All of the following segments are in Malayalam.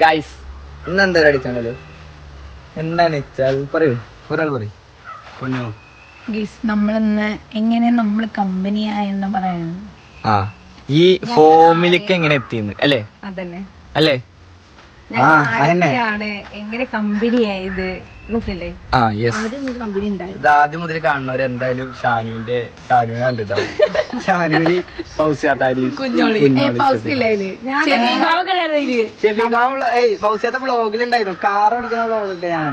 ഗൈസ് ഇന്ന് എന്താ അടിച്ചാണല്ലോ എന്താണ് പറയൂ. ഒരാൾ പറയും. പൊന്നോ. ഗീസ് നമ്മളിന്ന് എങ്ങനെ നമ്മൾ കമ്പനി ആയെന്ന് പറയുന്നത് ആ ഈ ഫോമിലേക്ക് എങ്ങനെ എത്തിയെന്ന് അല്ലേ? അതന്നെ അല്ലേ? അതന്നെ. എങ്ങനെ കമ്പനി ആയത് ആ യെസ് ആദ്യം മുതൽ കാണുന്നവർ എന്തായാലും ഷാനുവിന്റെ ഷാനുവിനെ കണ്ടിട്ടാവും ഷാനുവിന് ഫൗസിയാത്താരി ഫൗസിയാത്ത ബ്ലോഗിലുണ്ടായിരുന്നു കാർ ഞാൻ.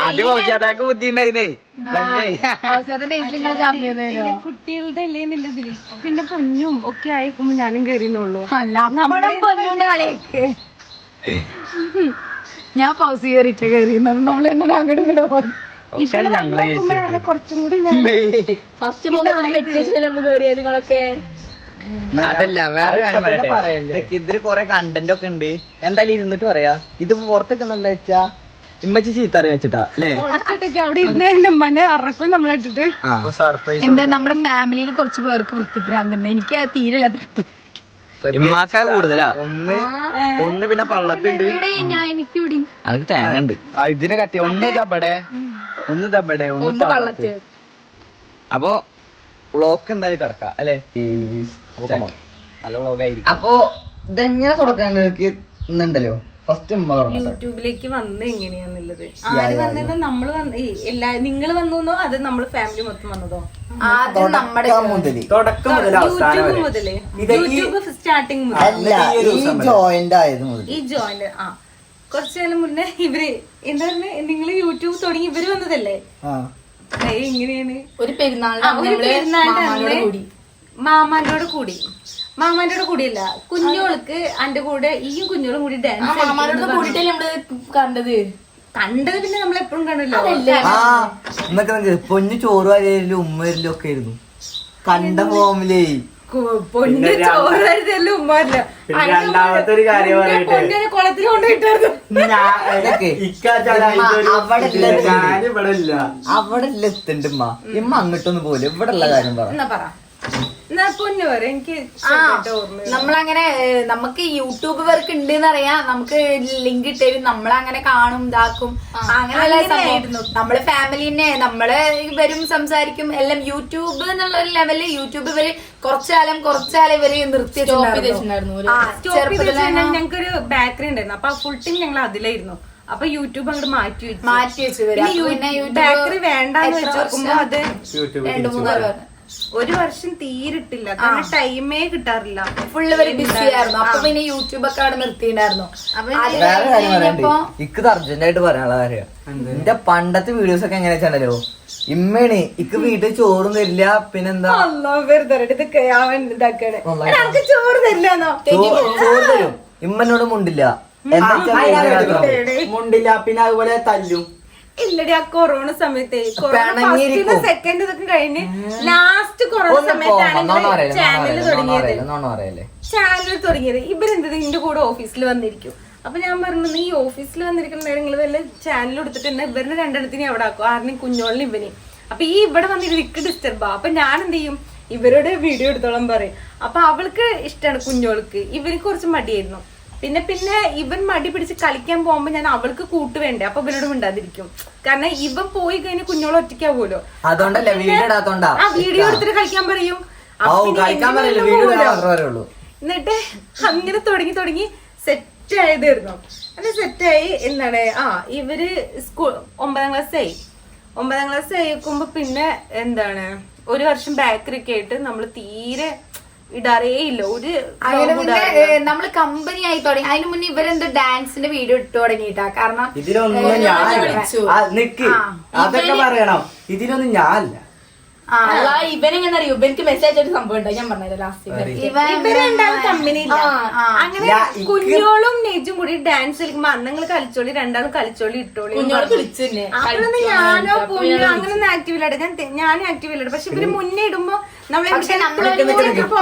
ആദ്യം ഫൗസിയാത്താക്ക് ബുദ്ധി ഉണ്ടായിരുന്നേ പിന്നെ പൊന്നും ഒക്കെ ആയിക്കുമ്പോ ഞാനും കയറിയുള്ളൂ നമ്മുടെ പൊന്നുന്റെ കളിയൊക്കെ. ഞാൻ പൗസ് കയറിട്ട് കയറി നമ്മൾ എന്നെ അങ്ങോട്ട് ഇങ്ങോട്ട് പോകും. കുറച്ചും കൂടി ഫസ്റ്റ് അതല്ല വേറെ കൊറേ കണ്ടന്റ് ഒക്കെ ഉണ്ട്. എന്തായാലും ഇരുന്നിട്ട് പറയാ. ഇത് പുറത്തൊക്കെ എന്താ വെച്ചാ ഇമ്മച്ചി ചീത്ത അറിയാ വെച്ചിട്ടാ അല്ലേ? അവിടെ ഇരുന്ന് എന്റെ ഉമ്മനെ അറക്കും നമ്മളിട്ടിട്ട് സർപ്രൈസ് എന്താ നമ്മുടെ ഫാമിലിയിൽ കുറച്ച് പേർക്ക് വൃത്തിഭ്രാന്തുണ്ട്. എനിക്ക് അത് തീരെ ഇമ്മാക്ക കൂടുതലാ? ഒന്ന് ഒന്ന് പിന്നെ എനിക്ക് ഇവിടെ. തേങ്ങ ഉണ്ട് ഇതിനെ കട്ടി ഒന്ന് ദബടെ ഒന്ന് ദബടെ ഒന്ന് പള്ളത്ത്. അപ്പൊ വ്ളോഗ് എന്തായാലും കിടക്കാം അല്ലേ? നല്ല വ്ളോഗായിരിക്കും അപ്പോ ഇതെങ്ങനെ തുടക്കാൻ ഇന്നുണ്ടല്ലോ? ഫസ്റ്റ് ഉമ്മ തുടങ്ങട്ടെ യൂട്യൂബിലേക്ക് വന്നത് എങ്ങനെയാന്നുള്ളത്? ആര് വന്നത് നമ്മൾ വന്ന എല്ലാ നിങ്ങൾ വന്നോ അത് നമ്മൾ ഫാമിലി മൊത്തം വന്നതോ? തുടക്കം മുതൽ. തുടക്കം മുതൽ അവസാനം യൂട്യൂബ് വരെ. മുതലേ. യൂട്യൂബ് സ്റ്റാർട്ടിങ് മുതൽ അല്ല ഈ ജോയിന്റ് ആയത് മുതൽ ഈ ജോയിന്റ് ആ. കുറച്ചു കാലം മുന്നേ ഇവർ എന്താ നിങ്ങൾ യൂട്യൂബ് തുടങ്ങി ഇവർ വന്നതല്ലേ? ആ. ഏയ് എങ്ങനെയാണ് ഒരു പെരുന്നാളിന് ആ, ഒരു പെരുന്നാളിന്റെ അന്ന് മാമാന്റെ കൂടി. മാമാന്റെ കൂടിയല്ല. കുഞ്ഞോൾക്ക് അന്റെ കൂടെ ഈ കുഞ്ഞോളും കൂടി ഡാൻസ് കൂടിയിട്ടല്ലേ നമ്മൾ കണ്ടത്? കണ്ടത് പിന്നെ നമ്മൾ എപ്പോഴും കണ്ടല്ലോ. ആ. എന്നൊക്കെ പൊന്നു ചോറ് വരലും ഉമ്മ വരലും ഒക്കെ ആയിരുന്നു. കണ്ട ഫോമിലേ. പൊന്നു ചോറ് വരുതല്ലോ ഉമ്മ രണ്ടാമത്തെ ഒരു കാര്യം പറയട്ടെ പൊന്നിനെ കുളത്തിൽ കൊണ്ടുപോയിട്ടായിരുന്നു ഇതൊക്കെ അവിടെ ഇല്ല. അവിടെ എത്തണ്ട് ഇമ്മ ഇമ്മ അങ്ങോട്ടൊന്നും പോലെ ഇവിടെ ഉള്ള കാര്യം പറ. നമ്മളങ്ങനെ നമുക്ക് യൂട്യൂബ് വർക്ക് ഉണ്ട് എന്നറിയാം നമുക്ക് ലിങ്ക് ഇട്ടേരും നമ്മളങ്ങനെ കാണും ഇതാക്കും. അങ്ങനെയുള്ള സംഭവം. നമ്മൾ ഫാമിലിനെ നമ്മൾ ഇവരും സംസാരിക്കും. എല്ലാം യൂട്യൂബ് എന്നുള്ള ഒരു ലെവലിൽ യൂട്യൂബ് ഇവർ കുറച്ചാലം കുറച്ചാലും ഇവർ നിർത്തി ഞങ്ങൾക്കൊരു ബാക്കറി ഉണ്ടായിരുന്നു. അപ്പൊ ഫുൾ ടൈം ഞങ്ങൾ അതിലായിരുന്നു. അപ്പൊ യൂട്യൂബ് അങ്ങോട്ട് മാറ്റി വെച്ചു. മാറ്റി വെച്ചു ബാക്കറി പിന്നെ അപ്പൊ യൂട്യൂബ് ബേക്കറി വേണ്ടാന്ന് വെച്ച് നോക്കുമ്പോ അത് രണ്ടു മൂന്നാൽ ഒരു വർഷം തീരിട്ടില്ല. കാരണം ടൈമേ കിട്ടാറില്ല. ഫുള്ള് വരെ ബിസി ആയിരുന്നു. അപ്പൊ പിന്നെ യൂട്യൂബ് ഒക്കെ അവിടെ അർജന്റായിട്ട് കഴിഞ്ഞപ്പോ ഇക്ക് അർജന്റ് ആയിട്ട് പറയാനുള്ള കാര്യം. എന്റെ പണ്ടത്തെ വീഡിയോസ് ഒക്കെ എങ്ങനെ വെച്ചാണല്ലോ ഇമ്മേണി ഇക്ക് വീട്ടിൽ ചോറും തരില്ല പിന്നെന്താ? ചോറ് ചോറ് തരും. ഇമ്മനോട് മുണ്ടില്ല. എന്താ മുണ്ടില്ല പിന്നെ അതുപോലെ തല്ലും. ഇല്ലടി ആ കൊറോണ സമയത്തെ. കൊറോണ. സെക്കൻഡ് ഇതൊക്കെ കഴിഞ്ഞ് ലാസ്റ്റ് കൊറോണ സമയത്താണ് ചാനൽ തുടങ്ങിയത്. ചാനൽ തുടങ്ങിയത്. ഇവരെന്തത്? ഇന്റെ കൂടെ ഓഫീസിൽ വന്നിരിക്കും. അപ്പൊ ഞാൻ പറഞ്ഞു ഈ ഓഫീസിൽ വന്നിരിക്കുന്ന നിങ്ങൾ വല്ല ചാനൽ എടുത്തിട്ട് തന്നെ ഇവരുടെ രണ്ടെണ്ണത്തിനെ അവിടെ ആക്കും. ആറിനും കുഞ്ഞോളിനും ഇവനെ അപ്പൊ ഈ ഇവിടെ വന്നിട്ട് വിക്ക് ഡിസ്റ്റർബാ അപ്പൊ ഞാൻ എന്ത് ചെയ്യും ഇവരുടെ വീഡിയോ എടുത്തോളം പറയും. അപ്പൊ അവൾക്ക് ഇഷ്ടമാണ് കുഞ്ഞോൾക്ക്. ഇവന് കുറച്ച് മടിയായിരുന്നു. പിന്നെ പിന്നെ ഇവൻ മടി പിടിച്ച് കളിക്കാൻ പോകുമ്പോ ഞാൻ അവൾക്ക് കൂട്ട് വേണ്ടേ അപ്പൊ ഇവനോട് മിണ്ടാതിരിക്കും. കാരണം ഇവൻ പോയി കഴിഞ്ഞാൽ കുഞ്ഞോളെ ഒറ്റയ്ക്കാവുമല്ലോ. അതുകൊണ്ടല്ല വീഡിയോ ഇടാത്തോണ്ടാ? ആ വീഡിയോ എടുത്തിട്ട് കളിക്കാൻ പറയും. കളിക്കാൻ പറയില്ല വീഡിയോ മാത്രമേ ഉള്ളൂ. എന്നിട്ട് അങ്ങനെ തുടങ്ങി തുടങ്ങി സെറ്റ് ആയതായിരുന്നു അത് സെറ്റായി എന്താണ്? ആ ഇവർ സ്കൂൾ ഒമ്പതാം ക്ലാസ് ആയി. ഒമ്പതാം ക്ലാസ് ആയിക്കുമ്പോ പിന്നെ എന്താണ്? ഒരു വർഷം ബാക്കറി ഒക്കെ ആയിട്ട് നമ്മൾ തീരെ ഇടാറേ ഇല്ല. ഒരു അങ്ങനെ പിന്നെ നമ്മൾ കമ്പനി ആയി തുടങ്ങി. അതിന് മുന്നേ ഇവരെന്തോ ഡാൻസിന്റെ വീഡിയോ ഇട്ട് തുടങ്ങിട്ടാ കാരണം ഇതിലൊന്നും ഞാൻ നിക്ക്. അതൊക്കെ പറയണം. ഇതിലൊന്നും ഞാനല്ല. ഇവനെങ്ങനെ അറിയോ മെസ്സേജ് ഒരു സംഭവം ഉണ്ടായി ഞാൻ പറഞ്ഞത് ലാസ്റ്റ് അങ്ങനെ കുഞ്ഞോളും നെജും കൂടി ഡാൻസ് കളിക്കുമ്പോ അന്നങ്ങൾ കളിച്ചോളി രണ്ടാളും കളിച്ചോളി ഇട്ടോളി അപ്പോഴൊന്നും ഞാനോ കുഞ്ഞോ ആക്റ്റീവ് ഇല്ലാട്ടെ. ഞാൻ തെ- ഞാനും ആക്റ്റീവ് ഇല്ല പക്ഷെ ഇവർ മുന്നേ ഇടുമ്പോ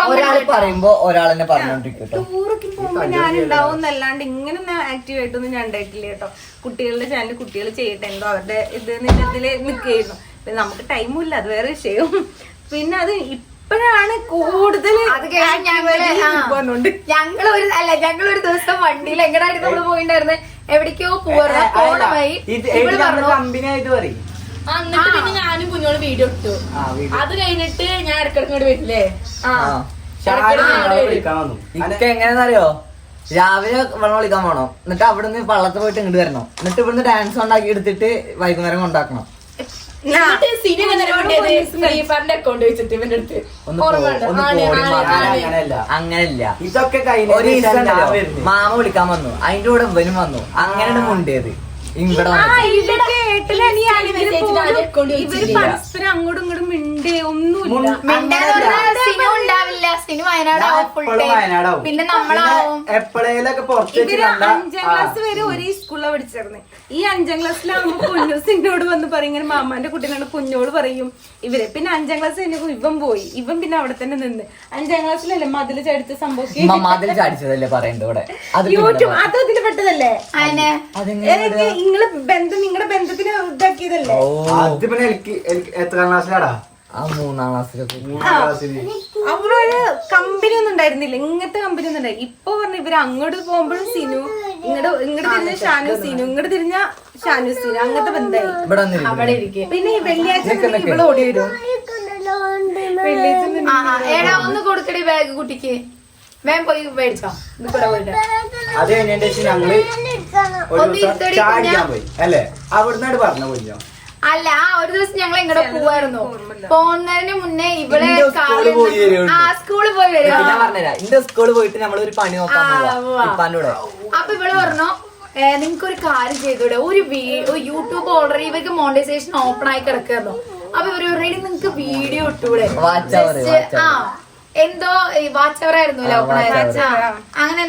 ഒരാൾ പറയുമ്പോ ഒരാൾ തന്നെ പറഞ്ഞോണ്ടിരിക്കും ടൂറൊക്കെ പോകുമ്പോ ഞാൻ ഉണ്ടാവും എന്നല്ലാണ്ട് ഇങ്ങനെ ആക്റ്റീവ് ആയിട്ടൊന്നും ഞാൻ ഉണ്ടായിട്ടില്ല കേട്ടോ കുട്ടികളുടെ ചാനൽ കുട്ടികൾ ചെയ്യട്ടെ എന്തോ അവരുടെ ഇത് ഇതിൽ നിൽക്കുകയായിരുന്നു. പിന്നെ നമുക്ക് ടൈമും ഇല്ല അത് വേറെ വിഷയവും പിന്നെ അത് ഇപ്പോഴാണ് കൂടുതൽ അത് ഞങ്ങൾ ഞങ്ങൾ ഒരു അല്ല ഞങ്ങൾ ഒരു ദിവസം വണ്ടിയിൽ എങ്ങനെയായിരുന്നു നമ്മൾ പോയിണ്ടായിരുന്നത് എവിടേക്കോ പോവാറ് പോണ വഴി ഇത് ഇവൾ കമ്പനി ആയിട്ട് പറയും? എന്നിട്ട് പിന്നെ ഞാനും കുഞ്ഞോൾ വീഡിയോ ഇട്ടു. അത് കഴിഞ്ഞിട്ട് ഞാൻ ഇടക്കിടക്ക് ഇങ്ങോട്ട് വരില്ലേ? ആ. എങ്ങനെയാണെന്നറിയോ? രാവിലെ വെള്ളം വിളിക്കാൻ പോണം. എന്നിട്ട് അവിടെ നിന്ന് വള്ളത്തിൽ പോയിട്ട് ഇങ്ങോട്ട് വരണം. എന്നിട്ട് ഇവിടുന്ന് ഡാൻസ് ഉണ്ടാക്കി എടുത്തിട്ട് വൈകുന്നേരം കൊണ്ടാക്കണം. അങ്ങനല്ല ഇതൊക്കെ മാമ വിളിക്കാൻ വന്നു. അതിന്റെ കൂടെ ഇവനും വന്നു. അങ്ങനെയാണ് മുണ്ടിയത്. ഇവർ. പരസ്പരം അങ്ങോട്ടും ഇങ്ങോട്ടും മിണ്ടേ ഒന്നുമില്ല. സിനിമ ഉണ്ടാവില്ല. സിനിമ വയനാടാവും. പിന്നെ നമ്മളാവും. എപ്പോഴേലൊക്കെ പുറത്ത് വെച്ച് ഇവർ അഞ്ചാം ക്ലാസ് വരെ ഒരേ സ്കൂളിലാണ് പഠിച്ചിരുന്നത് ഈ അഞ്ചാം ക്ലാസ്സിലാകുമ്പോ കുഞ്ഞൂസിനോട് വന്ന് പറയും ഇങ്ങനെ മാമാന്റെ കുട്ടീനോട് കുഞ്ഞോട് പറയും ഇവർ. പിന്നെ അഞ്ചാം ക്ലാസ് കഴിഞ്ഞപ്പോ ഇവൻ പോയി. ഇവൻ പിന്നെ അവിടെ തന്നെ നിന്ന്. അഞ്ചാം ക്ലാസ്സിലല്ലേ മതിൽ ചടിച്ച സംഭവം മതിൽ ചാടിച്ചതല്ലേ പറയണ്ട ഇവിടെ? യൂട്യൂബ് അത് ഇതിൽ പെട്ടതല്ലേ? അതിനെ നിങ്ങൾ ബന്ധം നിങ്ങളുടെ ബന്ധത്തിന് ഇതാക്കിയതല്ലേ? എത്രാം ക്ലാസ്സിലാടാ? ആ മൂന്നാം ക്ലാസ്സിലൊക്കെ മൂന്നാം ക്ലാസ്സിൽ അവിടെ ഒരു കമ്പനി ഒന്നും ഉണ്ടായിരുന്നില്ല. ഇങ്ങനത്തെ കമ്പനി ഒന്നും ഉണ്ടായി ഇപ്പൊ പറഞ്ഞ ഇവർ അങ്ങോട്ട് പോകുമ്പോഴും സിനു ഇങ്ങോട്ട് ഇങ്ങോട്ട് തിരിഞ്ഞ ഷാനു സിനു ഇങ്ങോട്ട് തിരിഞ്ഞ ഷാനു സിനു. അങ്ങനത്തെ ബന്ധമായി. ഇവിടെ വന്നിരിക്കുന്നു. അവിടെ ഇരിക്കും പിന്നെ ഈ വെള്ളിയാഴ്ച ഇവിടെ ഓടി വരും. വെള്ളിയാഴ്ച ആ എടാ ഒന്ന് കൊടുക്കടി ബാഗ് കുട്ടിക്ക്. വേഗം പോയി മേടിച്ചോ. ഇത് കൂടെ പോയിട്ട്. അത് കഴിഞ്ഞതിന്റെ ശേഷം ഞങ്ങൾ ഒരു ഒന്ന് ദിവസം ഇരുത്തടി ചായ കുഞ്ഞാ. പോയി. അല്ലേ? പറഞ്ഞ കുഞ്ഞോ? അല്ല ആ ഒരു ദിവസം ഞങ്ങൾ ഇങ്ങോട്ട് പോവായിരുന്നു. പോകുന്നതിന് മുന്നേ ഇവിടെ. ആ സ്കൂളിൽ പോയി വരും. ഞാൻ പറഞ്ഞുതരാം. എന്റെ സ്കൂളിൽ പോയിട്ട് നമ്മളൊരു പണി നോക്കാൻ പോവാ. അപ്പൊ ഇവൾ പറഞ്ഞു നിങ്ങൾക്ക് ഒരു കാര്യം ചെയ്തൂടെ ഒരു യൂട്യൂബ് ഓൾറെഡി ഇവർക്ക് മോണിറ്റൈസേഷൻ ഓപ്പൺ ആയി കിടക്കുന്നു അപ്പൊ ഇവർ ഓൾറെഡി നിങ്ങക്ക് വീഡിയോ ഇട്ടൂടെ. ആ എന്തോ വാച്ചവറായിരുന്നു ഓപ്പൺ ആയത് അങ്ങനെ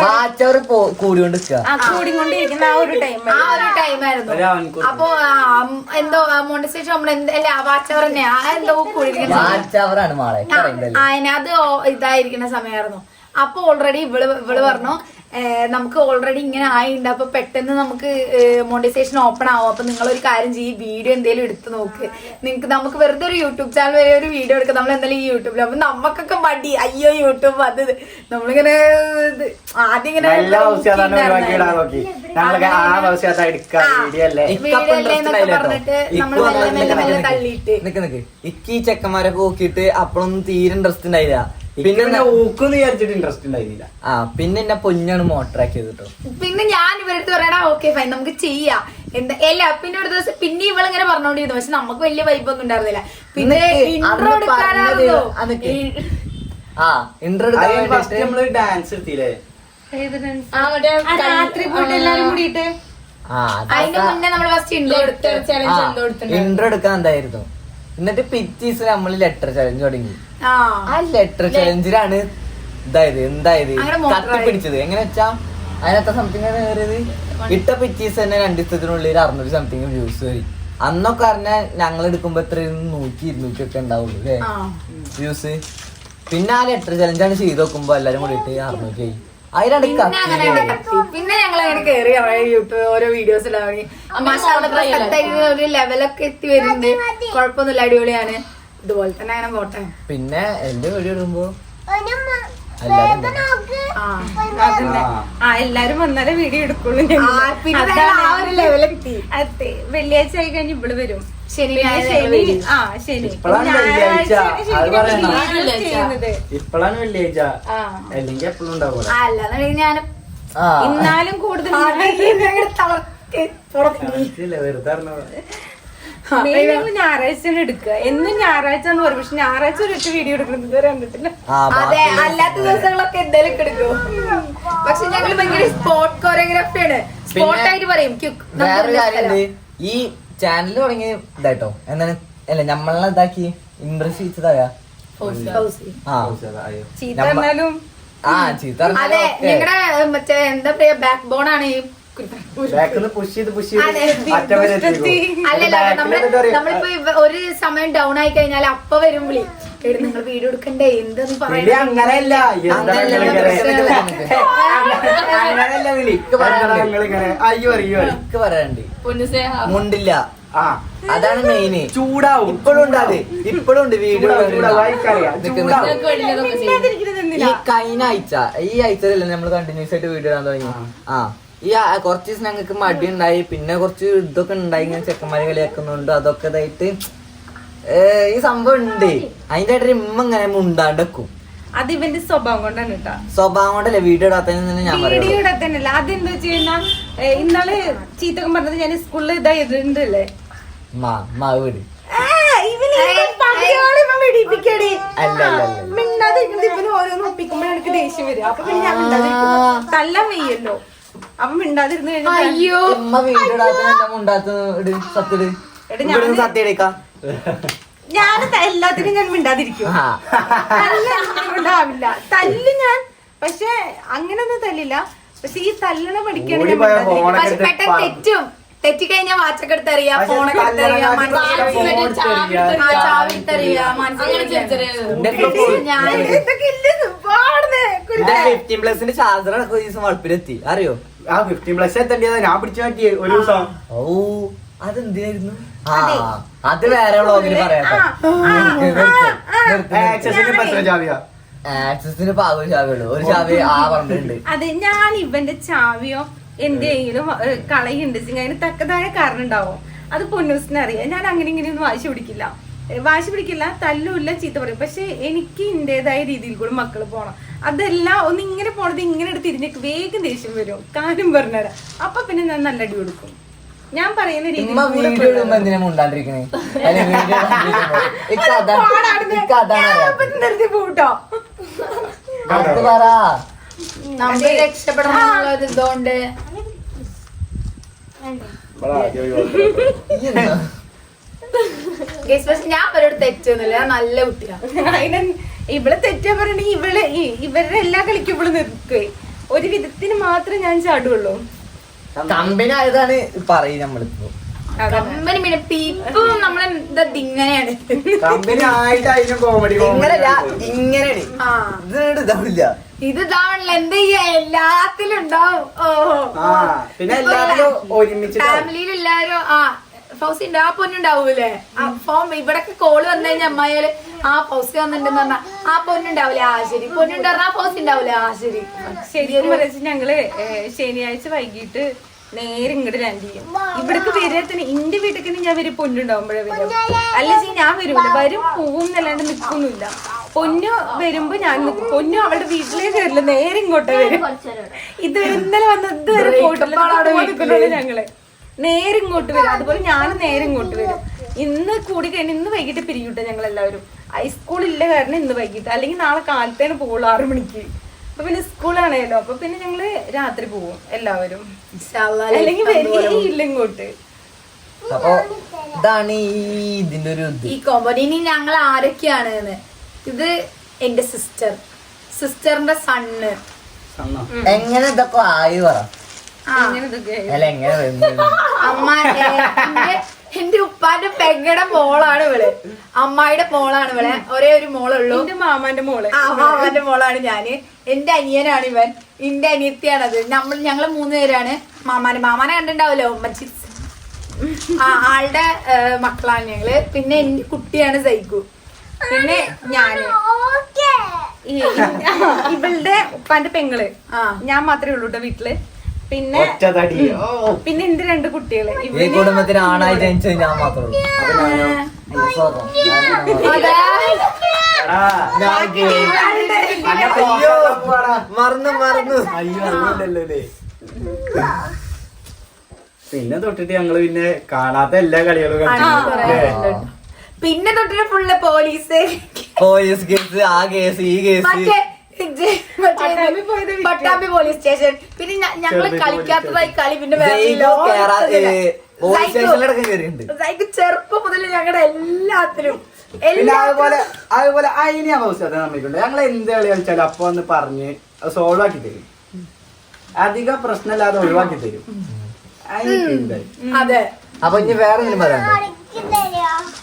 വാച്ചവർ കൂടിക്കൊണ്ട് ആ കൂടിക്കൊണ്ടിരിക്കുന്ന ആ ഒരു ടൈം ആ ഒരു ടൈം ആയിരുന്നു. ഒരു അപ്പൊ ആ, എന്തോ മോണിറ്റൈസേഷൻ നമ്മൾ അല്ല വാച്ചവർ തന്നെ ആ എന്തോ കൂടിയിരിക്കുന്ന ഇതായിരിക്കുന്ന സമയമായിരുന്നു. അപ്പൊ ഓൾറെഡി ഇവൾ ഇവൾ പറഞ്ഞു നമുക്ക് ഓൾറെഡി ഇങ്ങനെ ആയിണ്ട്. അപ്പൊ പെട്ടെന്ന് നമുക്ക് മോണിറ്റൈസേഷൻ ഓപ്പൺ ആവും. അപ്പൊ നിങ്ങൾ ഒരു കാര്യം ചെയ്യും. വീഡിയോ എന്തെങ്കിലും എടുത്ത് നോക്ക്. നിങ്ങൾക്ക് നമുക്ക് വെറുതെ ഒരു യൂട്യൂബ് ചാനൽ വരെ ഒരു വീഡിയോ എടുക്കാം. നമ്മൾ എന്തായാലും ഈ യൂട്യൂബിൽ അപ്പൊ നമുക്കൊക്കെ മടി. അയ്യോ യൂട്യൂബ് അത്. നമ്മളിങ്ങനെ ആദ്യം ഇങ്ങനെ പറഞ്ഞിട്ട് മെല്ലെ മെല്ലെ തള്ളിയിട്ട്. നിക്ക് നിക്ക്. ഇക്ക് ഈ ചെക്കന്മാരൊക്കെ നോക്കിയിട്ട് അപ്പോഴൊന്നും തീരെ ഇൻട്രസ്റ്റ് ഉണ്ടായില്ല. പിന്നെ പിന്നെ ഊക്കൊന്നും വിചാരിച്ചിട്ട് ഇൻട്രസ്റ്റ് ഉണ്ടായിരുന്നില്ല. ആ പിന്നെ എന്നെ പൊന്നാണ് മോട്ടറാക്കിയത് കേട്ടോ പിന്നെ ഞാൻ ഇവരടുത്ത് പറയണ ഓക്കെ ഫൈൻ നമുക്ക് ചെയ്യാം. എന്താ അല്ല പിന്നെ ഒരു ദിവസം പിന്നെ ഇവൾ ഇങ്ങനെ പറഞ്ഞോണ്ടിരുന്നു. പക്ഷെ നമുക്ക് വലിയ വൈബ് ഒന്നും ഉണ്ടായിരുന്നില്ല. പിന്നെ ഇൻട്രോ അന്ന് പറഞ്ഞത് ആ, ഇൻട്രോ ആ ഇന്റർ ഫസ്റ്റ് നമ്മൾ ഡാൻസ് എടുത്തില്ലേ? ആ മറ്റേ രാത്രി പോയിട്ട് എല്ലാരും കൂടിയിട്ട്? അതിന്റെ മുന്നേ നമ്മൾ ഫസ്റ്റ് ഇൻട്രോ എടുത്ത് ചലഞ്ച് എന്തോ എടുത്തിട്ടുണ്ട്. ഇന്റർ എടുക്കാൻ എന്തായിരുന്നു? എന്നിട്ട് പിറ്റീസ് നമ്മൾ ലെറ്റർ ചലഞ്ച് തുടങ്ങി. ആ. ലെറ്റർ ചലഞ്ചിലാണ് ഇതായത് എന്തായത്? ആയി. കത്തിപ്പിടിച്ചത്. എങ്ങനെ വെച്ചാ? അതിനകത്ത് സംതിങ് കയറിയത്. ഇട്ട പിറ്റീസ് തന്നെ രണ്ടു ദിവസത്തിനുള്ളിൽ അറുന്നൂറ് സംതിങ് വ്യൂസ് വരും. അന്നൊക്കെ പറഞ്ഞാൽ ഞങ്ങൾ എടുക്കുമ്പോ എത്ര? നൂറ്റി ഇരുന്നൂറ്റി ഒക്കെ ഉണ്ടാവുള്ളൂ അല്ലേ? വ്യൂസ് പിന്നെ ആ ലെറ്റർ ചലഞ്ചാണ് ചെയ്ത് നോക്കുമ്പോ എല്ലാരും കൂടിയിട്ട് അറുന്നൂറ്റി ആയി. അതിലാണ് പിന്നെ അവിടെ യൂട്യൂബ് ഓരോ വീഡിയോസ് ഇടാൻ ഒരു ലെവലൊക്കെ എത്തി വരുന്നുണ്ട്. കുഴപ്പമൊന്നുമില്ല അടിപൊളിയാണ്. ഇതുപോലെ തന്നെ അങ്ങനെ പോട്ടെ. പിന്നെ എന്റെ വീഡിയോ ഇടുമ്പോ. ആ എല്ലാരും വന്നാലേ വീഡിയോ എടുക്കുള്ളൂ. ആ, പിന്നെ ആ ഒരു ലെവലെത്തി അതെ. വെള്ളിയാഴ്ച ആയി കഴിഞ്ഞ് ഇവിടെ വരും. ശനി പിന്നെ ശനി ആ ശനി. ഇപ്പോഴാണ് വെള്ളിയാഴ്ച. ആ. അല്ലെങ്കിൽ എപ്പോഴും ഉണ്ടാവൂല. അല്ലാന്നുണ്ടെങ്കിൽ ഞാൻ ആ. എന്നാലും കൂടുതൽ ഞായറാഴ്ച എടുക്കുക. എന്നും ഞായറാഴ്ച എന്ന് പറയും പക്ഷെ ഞായറാഴ്ച ഒരു ഒറ്റ വീഡിയോ എടുക്കുന്നത് ഇതുവരെ കണ്ടിട്ടില്ല. അതെ അല്ലാത്ത ദിവസങ്ങളൊക്കെ എന്തായാലും എടുക്കും. പക്ഷെ ഞങ്ങൾ ഭയങ്കര സ്പോട്ട് കൊറിയോഗ്രാഫിയാണ് സ്പോട്ട് ആയിട്ട് പറയും. വേറൊരു ഈ ചാനൽ തുടങ്ങി ഇതായിട്ടോ? എന്താണ് അല്ല നമ്മളെ ഇതാക്കി ഇൻട്രസ്റ്റ് ചെയ്തതാ ആ ആ ചീത്ത അതെ. നിങ്ങളുടെ മറ്റേ എന്താ പറയാ ബാക്ക് ബോൺ ആണ് ഈ പുഷ് ചെയ്ത് പുഷ് ചെയ്ത് അറ്റം അല്ലല്ല നമ്മൾ നമ്മളിപ്പോ ഒരു സമയം ഡൗൺ ആയി കഴിഞ്ഞാൽ അപ്പൊ വരും വിളി. നിങ്ങൾ വീഡിയോ എടുക്കണ്ടേ? എന്തെന്ന് പറയണേ? അങ്ങനെയല്ല. അങ്ങനെയല്ല, വിളി? അയ്യോ അയ്യോ എനിക്ക് മുണ്ടില്ല. ആ അതാണ് മെയിന് ചൂടാവും. ഇപ്പോഴും ഉണ്ട് അത്. ഇപ്പോഴും ഉണ്ട് വീഡിയോ ഈ കഴിഞ്ഞ ആഴ്ച ഈ ആഴ്ചയിലല്ലേ നമ്മൾ കണ്ടിന്യൂസ് ആയിട്ട് വീഡിയോ ഇടാൻ തുടങ്ങി? ആ. ഈ കുറച്ച് ദിവസം ഞങ്ങൾക്ക് മടി ഉണ്ടായി. പിന്നെ കുറച്ച് ഇതൊക്കെ ഉണ്ടായി. ഇങ്ങനെ ചെക്കന്മാരെ കളിയാക്കുന്നുണ്ട്. അതൊക്കെ ഇതായിട്ട് ഈ സംഭവം ഉണ്ട്. അതിന്റെ ഇമ്മ ഉമ്മ ഇങ്ങനെ മുണ്ടാണ്ടെക്കും അത് ഇവന്റെ സ്വഭാവം കൊണ്ടാണ് കേട്ടോ. സ്വഭാവം കൊണ്ടല്ലേ വീഡിയോ ഇടാത്തതിന് തന്നെ ഞാൻ അതെന്താ വെച്ച് കഴിഞ്ഞാൽ ഇന്നാൾ ചീത്തൊക്കെ പറഞ്ഞത് ഞാൻ സ്കൂളിൽ ഞാൻ മിണ്ടാതിരിക്കും. തല്ലാൻ വയ്യല്ലോ. അപ്പൊ മിണ്ടാതിരുന്ന് കഴിഞ്ഞാൽ സത്യം എടുക്കാം. ഞാൻ എല്ലാത്തിനും ഞാൻ മിണ്ടാതിരിക്കും. ആ. തല്ല ഉണ്ടാവില്ല. തല്ല് ഞാൻ പക്ഷെ അങ്ങനൊന്നും തല്ലില്ല. പക്ഷെ ഈ തല്ലണ പഠിക്കാണ് ഞാൻ പക്ഷെ പെട്ടെന്ന് തെറ്റും. തെറ്റിക്കഴിഞ്ഞാൽ വാച്ചൊക്കെ എടുത്തറിയാ ഫോണൊക്കെ എടുത്തറിയാ മനസ്സിലാക്കി പ്ലസിന്റെ ചാർജർ ദിവസം വളപ്പിലെത്തി. അറിയോ? ആ ഫിഫ്റ്റീൻ പ്ലസ് എത്തേണ്ടത് ഞാൻ പിടിച്ചു മാറ്റി ഒരു ദിവസം. ഓ അതെന്തിനായിരുന്നു? ആ അത്. വേറെ വ്ളോഗിൽ പറയാം ആക്സസിന് പാകം ചാവിയുള്ളൂ ഒരു ചാവി ആ പറഞ്ഞിട്ടുണ്ട്. അതെ ഞാൻ ഇവന്റെ ചാവിയോ എന്തെങ്കിലും കളയുണ്ട്. അതിന് തക്കതായ കാരണം ഉണ്ടാവും? അത് പൊന്നൂസിന് അറിയാം. ഞാൻ അങ്ങനെ ഇങ്ങനെയൊന്നും വാശി പിടിക്കില്ല. വാശി പിടിക്കില്ല തല്ലുമില്ല ചീത്ത പറയും. പക്ഷെ എനിക്ക് ഇന്റേതായ രീതിയിൽ കൂടെ മക്കൾ പോണം. അതെല്ലാം ഒന്ന് ഇങ്ങനെ പോണത് ഇങ്ങനെ എടുത്ത് തിരിഞ്ഞേക്ക് വേഗം ദേഷ്യം വരും. കാര്യം പറഞ്ഞുതരാം. അപ്പൊ പിന്നെ ഞാൻ നല്ല അടി കൊടുക്കും. ഞാൻ പറയുന്ന രീതിയിൽ ഉമ്മ കൂടെ വീഡിയോ ഇടുമ്പോ എന്തിനാ മുണ്ടാണ്ടിരിക്കണേ? അല്ലെ വീഡിയോ ഇക്ക് അതാണ് അപ്പൊ അറിയാത്തത്. നിർത്തി പോട്ടോ. അത്. പറ. നമ്മൾ ഒരു ഇതുകൊണ്ട്. ഞാൻ അവരോട് തെറ്റൊന്നുമില്ല ഞാൻ നല്ല കുട്ടിയാണ് ഇവളെ തെറ്റാ പറയണെങ്കിൽ ഇവൾ ഇവരുടെ എല്ലാ കളിക്കും ഇവൾ നിൽക്കേ ഒരു വിധത്തിന് മാത്രമേ ഞാൻ ചാടുള്ളൂ. കമ്പനി ആയതാണ് പറയും നമ്മളിപ്പോ. കമ്പനി പിന്നെ പീപ്പും നമ്മളെ ഇങ്ങനെയാണ്. കമ്പനി ആയിട്ട് അതിന് കോമഡി ഇങ്ങനല്ല ഇങ്ങനെയാണ്. ഇതിനോട് ഇതാവില്ല. ഇത് ഇതാണല്ലോ എന്ത് ചെയ്യാ? എല്ലാത്തിലും ഉണ്ടാവും. ഓ ആ പിന്നെ എല്ലാവരും ഒരുമിച്ച് ഫാമിലിയിൽ എല്ലാരും ആ ഫൗസി ഉണ്ട് ആ പൊന്നുണ്ടാവൂലേ? ആ ഫോം ഇവിടൊക്കെ കോൾ വന്നു കഴിഞ്ഞാൽ അമ്മായാൽ ആ ഫൗസി വന്നിട്ടുണ്ടെന്ന് പറഞ്ഞാ ആ പൊന്നുണ്ടാവൂലേ? ആ ശരി. പൊന്നുണ്ടായിരുന്ന ആ ഫൗസി ഉണ്ടാവൂലേ? ആ ശരി. ശരിയെന്ന് പറയുന്നത് ഞങ്ങൾ ശനിയാഴ്ച വൈകിട്ട് നേരെ ഇങ്ങോട്ട് ലാൻഡ് ചെയ്യും. ഇവിടേക്ക് വരത്തിന് എന്റെ വീട്ടിൽ ഞാൻ വരും പൊന്നുണ്ടാവുമ്പോഴേ വരും. അല്ല ചീ ഞാൻ വരൂല. വരും പോവും എന്നല്ലാണ്ട് നിൽക്കൊന്നുമില്ല പൊന്നു വരുമ്പോ ഞാൻ പൊന്നു അവളുടെ വീട്ടിലേക്ക് വരില്ല നേരെ ഇങ്ങോട്ടേ വരും. ഇത് ഇന്നലെ വന്ന് ഇതുവരെ ഞങ്ങൾ. നേരെ ഇങ്ങോട്ട് വരും. അതുപോലെ ഞാനും നേരെ ഇങ്ങോട്ട് വരും. ഇന്ന് കൂടി കഴിഞ്ഞ് ഇന്ന് വൈകിട്ട് പിരിയൂട്ടെ ഞങ്ങൾ എല്ലാവരും ഹൈസ്കൂൾ ഇല്ല കാരണം ഇന്ന് വൈകിട്ട്. അല്ലെങ്കിൽ നാളെ കാലത്തേന് പോകുള്ളൂ ആറു മണിക്ക്. അപ്പൊ പിന്നെ സ്കൂളാണല്ലോ അപ്പൊ പിന്നെ ഞങ്ങൾ രാത്രി പോകും എല്ലാവരും. അല്ലെങ്കിൽ വരികയില്ല ഇങ്ങോട്ട്. അപ്പൊ ഇതാണ് ഈ ഇതിന്റെ ഒരു ഈ കോമ്പോ ഇനി ഞങ്ങൾ ആരൊക്കെയാണ് ഇത് എന്റെ സിസ്റ്റർ സിസ്റ്ററിന്റെ സണ്ണ് എങ്ങനെ ഇതൊക്കെ ആയി പറ. അല്ല എങ്ങനെ? അമ്മ എന്റെ ഉപ്പാന്റെ പെങ്ങടെ മോളാണ് ഇവൾ. അമ്മായിയുടെ മോളാണ് ഇവളെ. ഒരേ ഒരു മോളുള്ളൂ. എന്റെ മാമാന്റെ മോൾ. ആ മാമന്റെ മോളാണ് ഞാൻ. എന്റെ അനിയനാണ് ഇവൻ. എന്റെ അനിയത്തിയാണത്. നമ്മൾ ഞങ്ങൾ മൂന്ന് പേരാണ് മാമാനെ. മാമാനെ കണ്ടിണ്ടാവല്ലോ ഉമ്മച്ചി ആ ആളുടെ മക്കളാണ് ഞങ്ങൾ. പിന്നെ എന്റെ കുട്ടിയാണ് സൈക്കു. പിന്നെ ഞാൻ. ഈ ഇവളുടെ ഉപ്പാന്റെ പെങ്ങൾ. ആ. ഞാൻ മാത്രമേ ഉള്ളൂട്ടോ വീട്ടിൽ. പിന്നെ പിന്നെ എന്റെ രണ്ട് കുട്ടികൾ. ഈ ഇവന് കുടുംബത്തിന് ആണായി ജനിച്ചത് ഞാൻ മാത്രമേ. മറന്നു മറന്നു. അയ്യോ പിന്നെ തൊട്ടിട്ട് ഞങ്ങൾ പിന്നെ കാണാത്ത എല്ലാ കളികളും പിന്നെ തൊട്ടിട്ട് ഫുള്ള് പോലീസ്. പോലീസ് കേസ് ആ കേസ് ഈ കേസ്. പട്ടാമ്പി പോയത്. പട്ടാമ്പി പോലീസ് സ്റ്റേഷൻ പിന്നെ ഞ- ഞങ്ങൾ കളിക്കാത്തതായി കളി പിന്നെ സൈക്കോ. ചെറുപ്പം മുതൽ ഞങ്ങളുടെ എല്ലാത്തിലും. പിന്നെ അതുപോലെ അതുപോലെ അതിനെ അവസ്ഥ നമ്മൾക്കുണ്ട് ഞങ്ങൾ എന്ത് കളി കളിച്ചാലും അപ്പൊ ഒന്ന് പറഞ്ഞ് സോൾവ് ആക്കി തരും. അധികം പ്രശ്നമില്ലാതെ ഒഴിവാക്കി തരും. അതെ. അപ്പൊ ഇനി വേറെ എന്തെങ്കിലും പറയാനുണ്ടോ?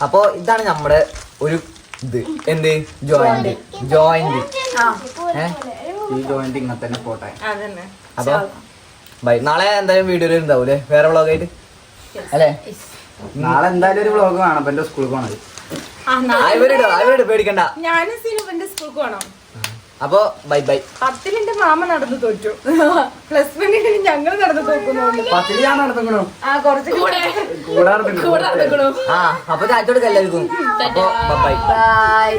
അപ്പൊ ഇതാണ് നമ്മുടെ ഒരു ഇത്. എന്ത്? ജോയിന്റ് ജോയിന്റ് ആ. ഏഹ് ഈ ജോയിന്റ് ഇങ്ങനെ തന്നെ പോട്ടെ. അതന്നെ. അപ്പൊ ബൈ. നാളെ എന്തായാലും വീഡിയോ ഉണ്ടാവൂലേ? വേറെ വ്ളോഗായിട്ട് അല്ലേ? നാളെ എന്തായാലും ഒരു വ്ളോഗ് കാണാം അപ്പൊ എന്റെ സ്കൂളിൽ പോണത് പേടിക്കണ്ട. ഞാനും പോകണം അപ്പൊ ബൈ ബൈ. പത്തിൽ എന്റെ മാമ നടന്നു തോറ്റു. പ്ലസ് വണ്ണിന് ഞങ്ങൾ നടന്നു തോക്കുന്നു ആ കുറച്ച് കൂടെ. കൂടെ. ആ അപ്പൊ ചാറ്റോട് എല്ലാവർക്കും ബൈ ബൈ.